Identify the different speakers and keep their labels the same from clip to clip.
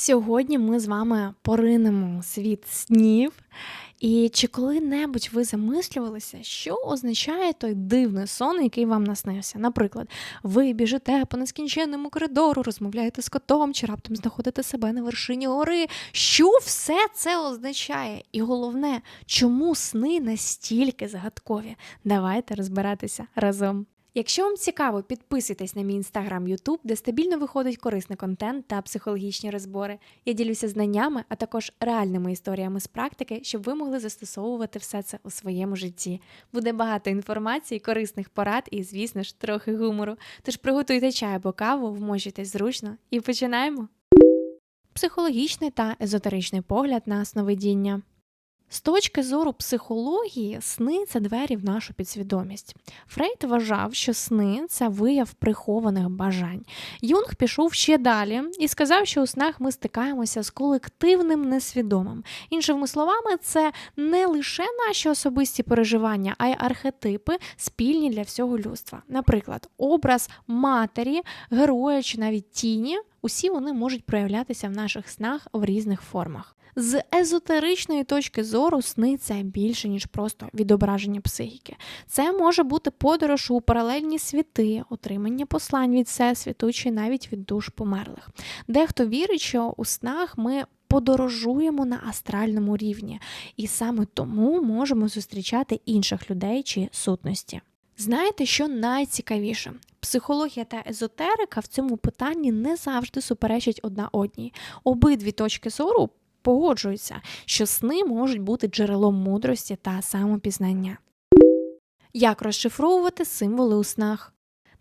Speaker 1: Сьогодні ми з вами поринемо світ снів. І чи коли-небудь ви замислювалися, що означає той дивний сон, який вам наснився? Наприклад, ви біжите по нескінченному коридору, розмовляєте з котом, чи раптом знаходите себе на вершині гори. Що все це означає? І головне, чому сни настільки загадкові? Давайте розбиратися разом. Якщо вам цікаво, підписуйтесь на мій інстаграм Ютуб, де стабільно виходить корисний контент та психологічні розбори. Я ділюся знаннями, а також реальними історіями з практики, щоб ви могли застосовувати все це у своєму житті. Буде багато інформації, корисних порад і, звісно ж, трохи гумору. Тож приготуйте чай або каву, вмощуйтесь зручно і починаємо. Психологічний та езотеричний погляд на сновидіння. З точки зору психології, сни це двері в нашу підсвідомість. Фрейд вважав, що сни це вияв прихованих бажань. Юнг пішов ще далі і сказав, що у снах ми стикаємося з колективним несвідомим. Іншими словами, це не лише наші особисті переживання, а й архетипи, спільні для всього людства. Наприклад, образ матері, героя чи навіть тіні. Усі вони можуть проявлятися в наших снах в різних формах. З езотеричної точки зору сни це більше, ніж просто відображення психіки. Це може бути подорож у паралельні світи, отримання послань від всесвіту чи навіть від душ померлих. Дехто вірить, що у снах ми подорожуємо на астральному рівні, і саме тому можемо зустрічати інших людей чи сутності. Знаєте, що найцікавіше? Психологія та езотерика в цьому питанні не завжди суперечать одна одній. Обидві точки зору погоджуються, що сни можуть бути джерелом мудрості та самопізнання. Як розшифровувати символи у снах?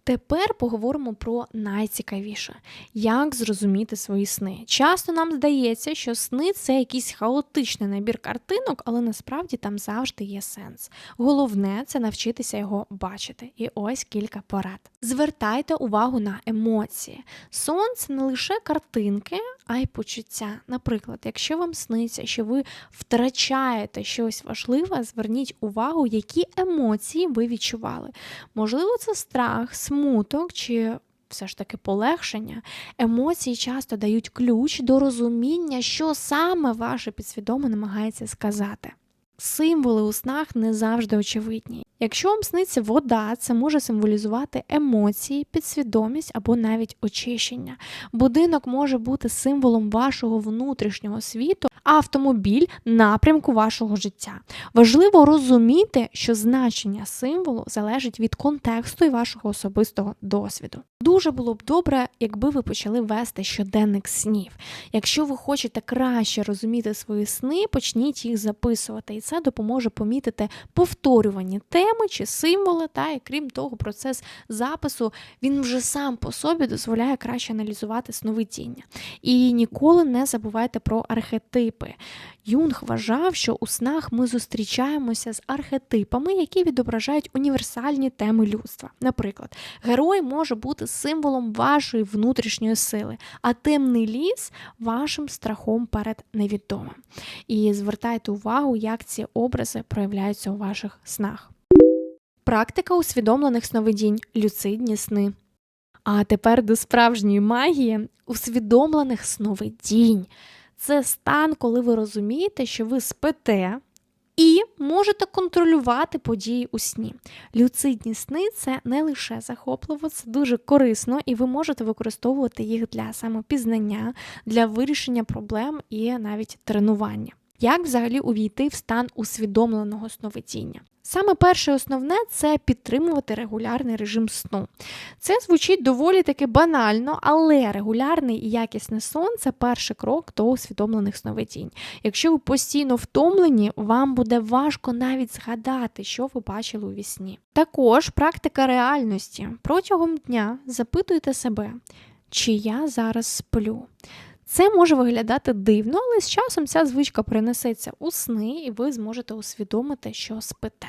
Speaker 1: Тепер поговоримо про найцікавіше, як зрозуміти свої сни. Часто нам здається, що сни це якийсь хаотичний набір картинок, але насправді там завжди є сенс. Головне це навчитися його бачити. І ось кілька порад. Звертайте увагу на емоції. Сон це не лише картинки, а й почуття. Наприклад, якщо вам сниться, що ви втрачаєте щось важливе, зверніть увагу, які емоції ви відчували. Можливо, це страх, смуток чи. Все ж таки полегшення, емоції часто дають ключ до розуміння, що саме ваше підсвідоме намагається сказати. Символи у снах не завжди очевидні. Якщо вам сниться вода, це може символізувати емоції, підсвідомість або навіть очищення. Будинок може бути символом вашого внутрішнього світу, а автомобіль напрямку вашого життя. Важливо розуміти, що значення символу залежить від контексту і вашого особистого досвіду. Дуже було б добре, якби ви почали вести щоденник снів. Якщо ви хочете краще розуміти свої сни, почніть їх записувати, і це допоможе помітити повторювані теми чи символи. Та і крім того, процес запису він вже сам по собі дозволяє краще аналізувати сновидіння. І ніколи не забувайте про архетипи. Юнг вважав, що у снах ми зустрічаємося з архетипами, які відображають універсальні теми людства. Наприклад, герой може бути символом вашої внутрішньої сили, а темний ліс вашим страхом перед невідомим. І звертайте увагу, як ці образи проявляються у ваших снах. Практика усвідомлених сновидінь, люцидні сни. А тепер до справжньої магії усвідомлених сновидінь. Це стан, коли ви розумієте, що ви спите і можете контролювати події у сні. Люцидні сни це не лише захопливо, це дуже корисно, і ви можете використовувати їх для самопізнання, для вирішення проблем і навіть тренування. Як взагалі увійти в стан усвідомленого сновидіння? Саме перше основне це підтримувати регулярний режим сну. Це звучить доволі таки банально, але регулярний і якісний сон це перший крок до усвідомлених сновидінь. Якщо ви постійно втомлені, вам буде важко навіть згадати, що ви бачили у вісні. Також практика реальності. Протягом дня запитуйте себе, чи я зараз сплю. Це може виглядати дивно, але з часом ця звичка перенесеться у сни, і ви зможете усвідомити, що спите.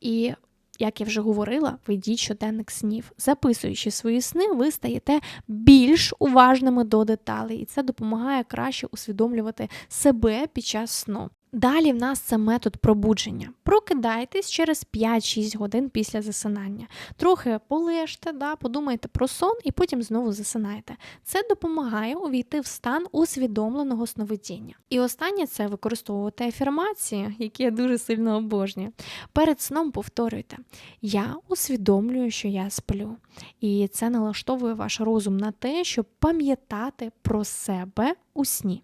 Speaker 1: І як я вже говорила, ведіть щоденник снів. Записуючи свої сни, ви стаєте більш уважними до деталей, і це допомагає краще усвідомлювати себе під час сну. Далі в нас це метод пробудження. Прокидайтесь через 5-6 годин після засинання. Трохи полежте, да, подумайте про сон і потім знову засинайте. Це допомагає увійти в стан усвідомленого сновидіння. І останнє це використовувати афірмації, які я дуже сильно обожнюю. Перед сном повторюйте: Я усвідомлюю, що я сплю. І це налаштовує ваш розум на те, щоб пам'ятати про себе у сні.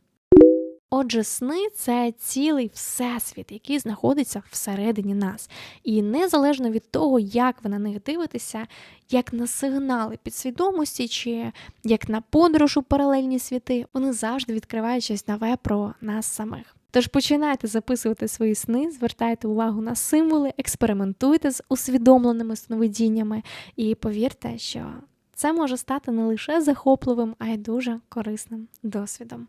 Speaker 1: Отже, сни це цілий всесвіт, який знаходиться всередині нас. І незалежно від того, як ви на них дивитеся, як на сигнали підсвідомості чи як на подорож у паралельні світи, вони завжди відкривають щось нове про нас самих. Тож починайте записувати свої сни, звертайте увагу на символи, експериментуйте з усвідомленими сновидіннями, і повірте, що це може стати не лише захопливим, а й дуже корисним досвідом.